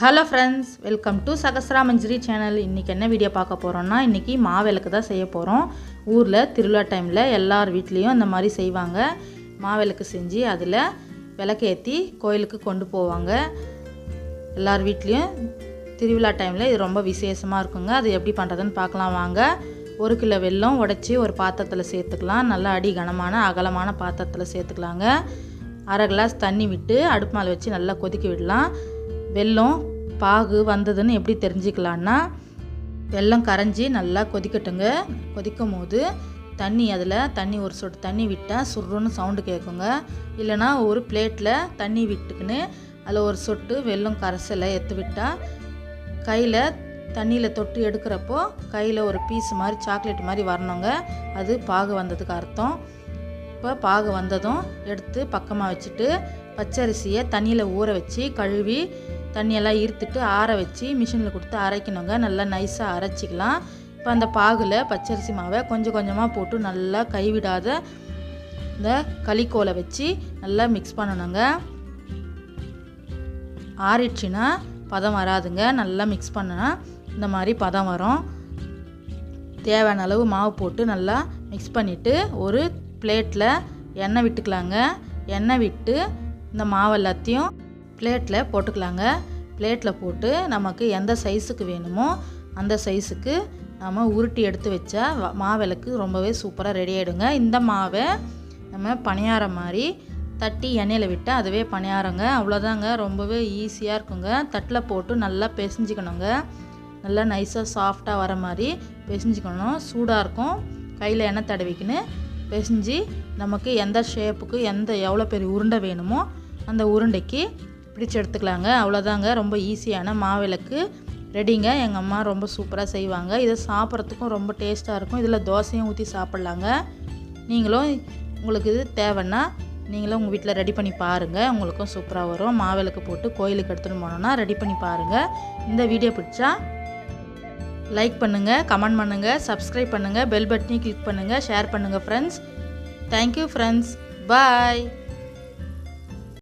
Hello friends welcome to சகசரா மஞ்சரி channel இன்றைக்கி என்ன வீடியோ பார்க்க போகிறோன்னா இன்றைக்கி மாவிளக்கு தான் செய்ய போகிறோம் ஊரில் திருவிழா டைமில் எல்லார் வீட்லேயும் இந்த மாதிரி செய்வாங்க. மாவிளக்கு செஞ்சு அதில் விளக்கேற்றி கோயிலுக்கு கொண்டு போவாங்க. எல்லார் வீட்லேயும் திருவிழா டைமில் இது ரொம்ப விசேஷமாக இருக்குங்க. அது எப்படி பண்ணுறதுன்னு பார்க்கலாம் வாங்க. ஒரு கிலோ வெல்லம் உடச்சி ஒரு பாத்திரத்தில் சேர்த்துக்கலாம். நல்லா அடி கனமான அகலமான பாத்திரத்தில் சேர்த்துக்கலாங்க. அரை கிளாஸ் தண்ணி விட்டு அடுப்பு மேலே வச்சு நல்லா கொதிக்க விடலாம். வெல்லம் பாகு வந்ததுன்னு எப்படி தெரிஞ்சுக்கலான்னா வெல்லம் கரைஞ்சி நல்லா கொதிக்கட்டுங்க. கொதிக்கும் போது தண்ணி அதில் தண்ணி ஒரு சொட்டு தண்ணி விட்டால் சுருன்னு சவுண்டு கேட்குங்க இல்லைனா ஒரு பிளேட்டில் தண்ணி விட்டுக்குன்னு அதில் ஒரு சொட்டு வெல்லம் கரைசலை எடுத்து விட்டால் கையில் தண்ணியில் தொட்டு எடுக்கிறப்போ கையில் ஒரு பீஸ் மாதிரி சாக்லேட் மாதிரி வரணுங்க. அது பாகு வந்ததுக்கு அர்த்தம். இப்போ பாகு வந்ததும் எடுத்து பக்கமாக வச்சுட்டு பச்சரிசியை தண்ணியில் ஊற வச்சு கழுவி தண்ணியெல்லாம் ஈர்த்துட்டு ஆற வச்சு மிஷினில் கொடுத்து அரைக்கணுங்க. நல்லா நைஸாக அரைச்சிக்கலாம். இப்போ அந்த பாகில் பச்சரிசி மாவை கொஞ்சம் கொஞ்சமாக போட்டு நல்லா கைவிடாத இந்த களிக்கோலை வச்சு நல்லா மிக்ஸ் பண்ணணுங்க. ஆறிடுச்சுன்னா பதம் வராதுங்க. நல்லா மிக்ஸ் பண்ணனா இந்த மாதிரி பதம் வரும். தேவையான அளவு மாவு போட்டு நல்லா மிக்ஸ் பண்ணிவிட்டு ஒரு பிளேட்டில் எண்ணெய் விட்டுக்கலாங்க. எண்ணெய் விட்டு இந்த மாவு எல்லாத்தையும் பிளேட்டில் போட்டுக்கலாங்க. பிளேட்டில் போட்டு நமக்கு எந்த சைஸுக்கு வேணுமோ அந்த சைஸுக்கு நம்ம உருட்டி எடுத்து வச்சா மாவிளக்கு ரொம்பவே சூப்பராக ரெடி ஆகிடுங்க இந்த மாவை நம்ம பணியாரம் மாதிரி தட்டி எண்ணெயில் விட்டு அதுவே பணியாரங்க. அவ்வளோதாங்க. ரொம்பவே ஈஸியாக இருக்குங்க. தட்டில் போட்டு நல்லா பிசைஞ்சிக்கணுங்க. நல்லா நைஸாக சாஃப்டாக வர மாதிரி பிசைஞ்சிக்கணும். சூடாக இருக்கும். கையில் எண்ணெய் தடவிக்கின்னு பிசைஞ்சு நமக்கு எந்த ஷேப்புக்கு எந்த எவ்வளோ பெரிய உருண்டை வேணுமோ அந்த உருண்டைக்கு பிடிச்சு எடுத்துக்கலாங்க அவ்வளோதாங்க ரொம்ப ஈஸியான மாவிளக்கு. ரெடிங்க. எங்கள் அம்மா ரொம்ப சூப்பராக செய்வாங்க. இதை சாப்பிட்றதுக்கும் ரொம்ப டேஸ்ட்டாக இருக்கும். இதில் தோசையும் ஊற்றி சாப்பிட்லாங்க. நீங்களும் உங்களுக்கு இது தேவைன்னா நீங்களும் உங்கள் வீட்டில் ரெடி பண்ணி பாருங்கள் உங்களுக்கும் சூப்பராக வரும். மாவிளக்கு போட்டு கோயிலுக்கு எடுத்துகிட்டு போனோன்னா ரெடி பண்ணி பாருங்கள் இந்த வீடியோ பிடிச்சா லைக் பண்ணுங்கள் கமெண்ட் பண்ணுங்கள் சப்ஸ்கிரைப் பண்ணுங்கள் பெல் பட்டனையும் கிளிக் பண்ணுங்கள் ஷேர் பண்ணுங்கள் ஃப்ரெண்ட்ஸ் தேங்க்யூ ஃப்ரெண்ட்ஸ் பாய்